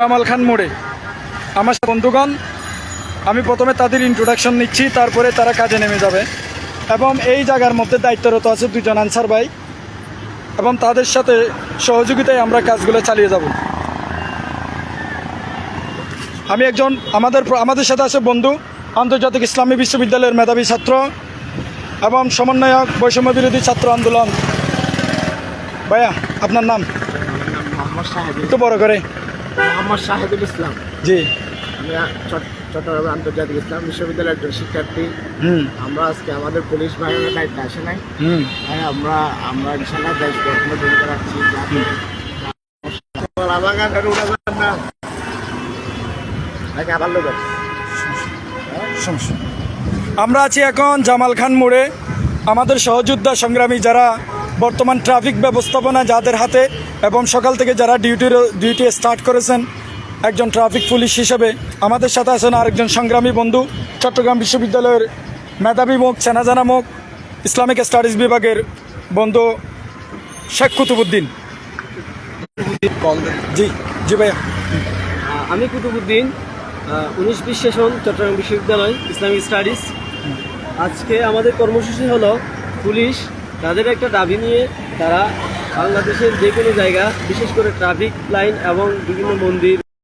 কামাল খান মোড়ে। আমার বন্ধুগণ আমি প্রথমে তাদের ইন্ট্রোডাকশন নিচ্ছি তারপরে তারা কাজে নেমে যাবে। এবং এই জায়গার মধ্যে দায়িত্বরত আছে দুজন আনসার ভাই। এবং তাদের সাথে সহযোগিতায় আমরা কাজগুলো চালিয়ে যাব। আমি একজন আমাদের আমাদের সাথে আছে বন্ধু আন্তর্জাতিক ইসলামী বিশ্ববিদ্যালয়ের মেধাবী ছাত্র এবং সমন্বয়ক বৈষম্য বিরোধী ছাত্র আন্দোলন। ভাইয়া আপনার নাম? একটু বড় করে। মোহাম্মদ শাহেদুল ইসলাম। জি। আমি চট্টগ্রাম আন্তর্জাতিক ইসলাম বিশ্ববিদ্যালয়ের একজন শিক্ষার্থী। আমরা আজকে আমাদের পুলিশ বাহিনীর দায়িত্ব আসে নাই। তাই আমরা আমরা ইনশাল্লাহ দেশ ভূমিকা রাখছি। আমরা আছি এখন জামাল খান মোড়ে। আমাদের সহযোদ্ধা সংগ্রামী যারা বর্তমান ট্রাফিক ব্যবস্থাপনা যাদের হাতে এবং সকাল থেকে যারা ডিউটির ডিউটি স্টার্ট করেছেন, একজন ট্রাফিক পুলিশ হিসেবে আমাদের সাথে আছেন আরেকজন সংগ্রামী বন্ধু, চট্টগ্রাম বিশ্ববিদ্যালয়ের মেধাবী মুখ চেনাজানা মুখ, ইসলামিক স্টাডিজ বিভাগের বন্ধু শেখ কুতুবুদ্দিন। জি জি ভাইয়া। আমি কুতুবুদ্দিন উনিশ বিশ সেশন, চট্টগ্রাম বিশ্ববিদ্যালয়, ইসলামিক স্টাডিজ। আজকে আমাদের কর্মসূচি হলো পুলিশ তাদের একটা দাবি নিয়ে তারা বাংলাদেশের যে কোনো জায়গা, বিশেষ করে ট্রাফিক লাইন এবং বিভিন্ন মন্দির